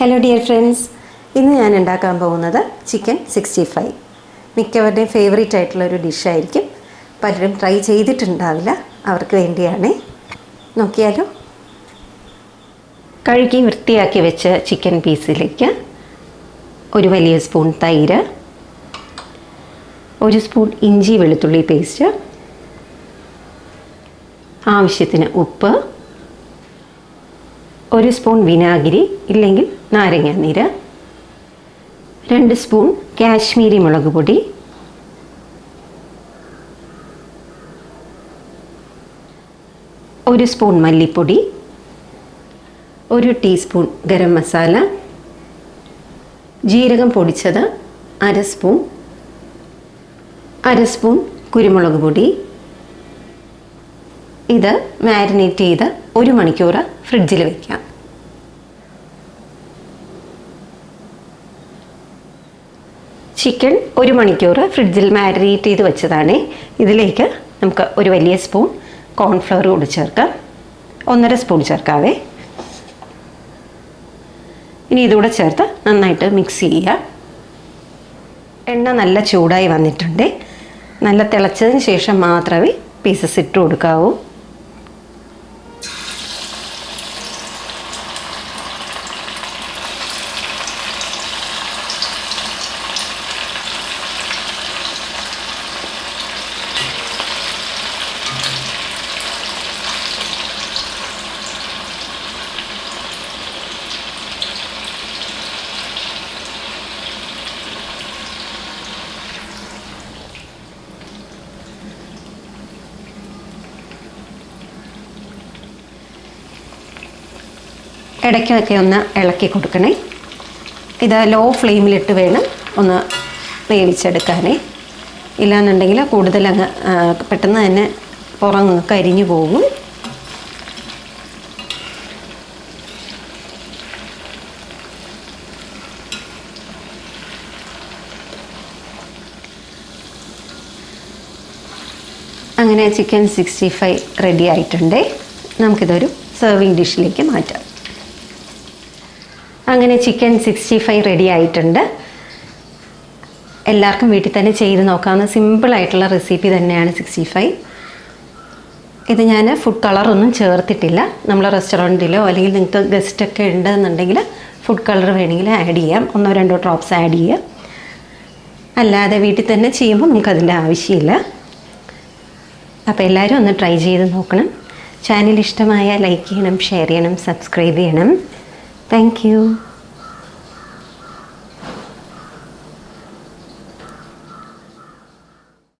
Hello dear friends ഇന്ന് ഞാൻ ഉണ്ടാക്കാൻ പോകുന്നത് ചിക്കൻ സിക്സ്റ്റി ഫൈവ് മിക്കവരുടെയും ഫേവറേറ്റ് ആയിട്ടുള്ള ഒരു ഡിഷായിരിക്കും പലരും ട്രൈ ചെയ്തിട്ടുണ്ടാവില്ല. അവർക്ക് വേണ്ടിയാണ്. നോക്കിയാലോ. കഴുകി വൃത്തിയാക്കി വെച്ച ചിക്കൻ പീസിലേക്ക് ഒരു വലിയ സ്പൂൺ തൈര് ഒരു സ്പൂൺ ഇഞ്ചി വെളുത്തുള്ളി പേസ്റ്റ് ആവശ്യത്തിന് ഉപ്പ് ഒരു സ്പൂൺ വിനാഗിരി ഇല്ലെങ്കിൽ നാരങ്ങ നീര് രണ്ട് സ്പൂൺ കാശ്മീരി മുളക് പൊടി ഒരു സ്പൂൺ മല്ലിപ്പൊടി ഒരു ടീസ്പൂൺ ഗരം മസാല ജീരകം പൊടിച്ചത് അര സ്പൂൺ അര സ്പൂൺ കുരുമുളക് പൊടി. ഇത് മാരിനേറ്റ് ചെയ്ത് ഒരു മണിക്കൂർ ഫ്രിഡ്ജിൽ വെക്കാം. ചിക്കൻ ഒരു മണിക്കൂർ ഫ്രിഡ്ജിൽ മാരിനേറ്റ് ചെയ്ത് വെച്ചതാണ്. ഇതിലേക്ക് നമുക്ക് ഒരു വലിയ സ്പൂൺ കോൺഫ്ലവർ കൂടി ചേർക്കാം. ഒന്നര സ്പൂൺ ചേർക്കാവേ. ഇനി ഇതുകൂടെ ചേർത്ത് നന്നായിട്ട് മിക്സ് ചെയ്യുക. എണ്ണ നല്ല ചൂടായി വന്നിട്ടുണ്ട്. നല്ല തിളച്ചതിന് ശേഷം മാത്രമേ പീസസ് ഇട്ട് കൊടുക്കാവൂ. ഇടയ്ക്കൊക്കെ ഒന്ന് ഇളക്കി കൊടുക്കണേ. ഇത് ലോ ഫ്ലെയിമിലിട്ട് വേണം ഒന്ന് വേവിച്ചെടുക്കാനേ. ഇല്ലാന്നുണ്ടെങ്കിൽ കൂടുതൽ അങ്ങ് പെട്ടെന്ന് തന്നെ പുറങ്ങ് കരിഞ്ഞു പോകും. അങ്ങനെ ചിക്കൻ സിക്സ്റ്റി ഫൈവ് റെഡി ആയിട്ടുണ്ട്. നമുക്കിതൊരു സെർവിങ് ഡിഷിലേക്ക് മാറ്റാം. അങ്ങനെ ചിക്കൻ സിക്സ്റ്റി ഫൈവ് റെഡി ആയിട്ടുണ്ട്. എല്ലാവർക്കും വീട്ടിൽ തന്നെ ചെയ്ത് നോക്കാവുന്ന സിമ്പിളായിട്ടുള്ള റെസിപ്പി തന്നെയാണ് സിക്സ്റ്റി ഫൈവ് ഇത് ഞാൻ ഫുഡ് കളറൊന്നും ചേർത്തിട്ടില്ല. നമ്മൾ റെസ്റ്റോറന്റിലോ അല്ലെങ്കിൽ നിങ്ങൾക്ക് ഗസ്റ്റൊക്കെ ഉണ്ടെന്നുണ്ടെങ്കിൽ ഫുഡ് കളർ വേണമെങ്കിൽ ആഡ് ചെയ്യാം. ഒന്നോ രണ്ടോ ഡ്രോപ്സ് ആഡ് ചെയ്യാം. അല്ലാതെ വീട്ടിൽ തന്നെ ചെയ്യുമ്പോൾ നമുക്കതിന്റെ ആവശ്യമില്ല. അപ്പോൾ എല്ലാവരും ഒന്ന് ട്രൈ ചെയ്ത് നോക്കണം. ചാനൽ ഇഷ്ടമായ ലൈക്ക് ചെയ്യണം ഷെയർ ചെയ്യണം സബ്സ്ക്രൈബ് ചെയ്യണം. Thank you.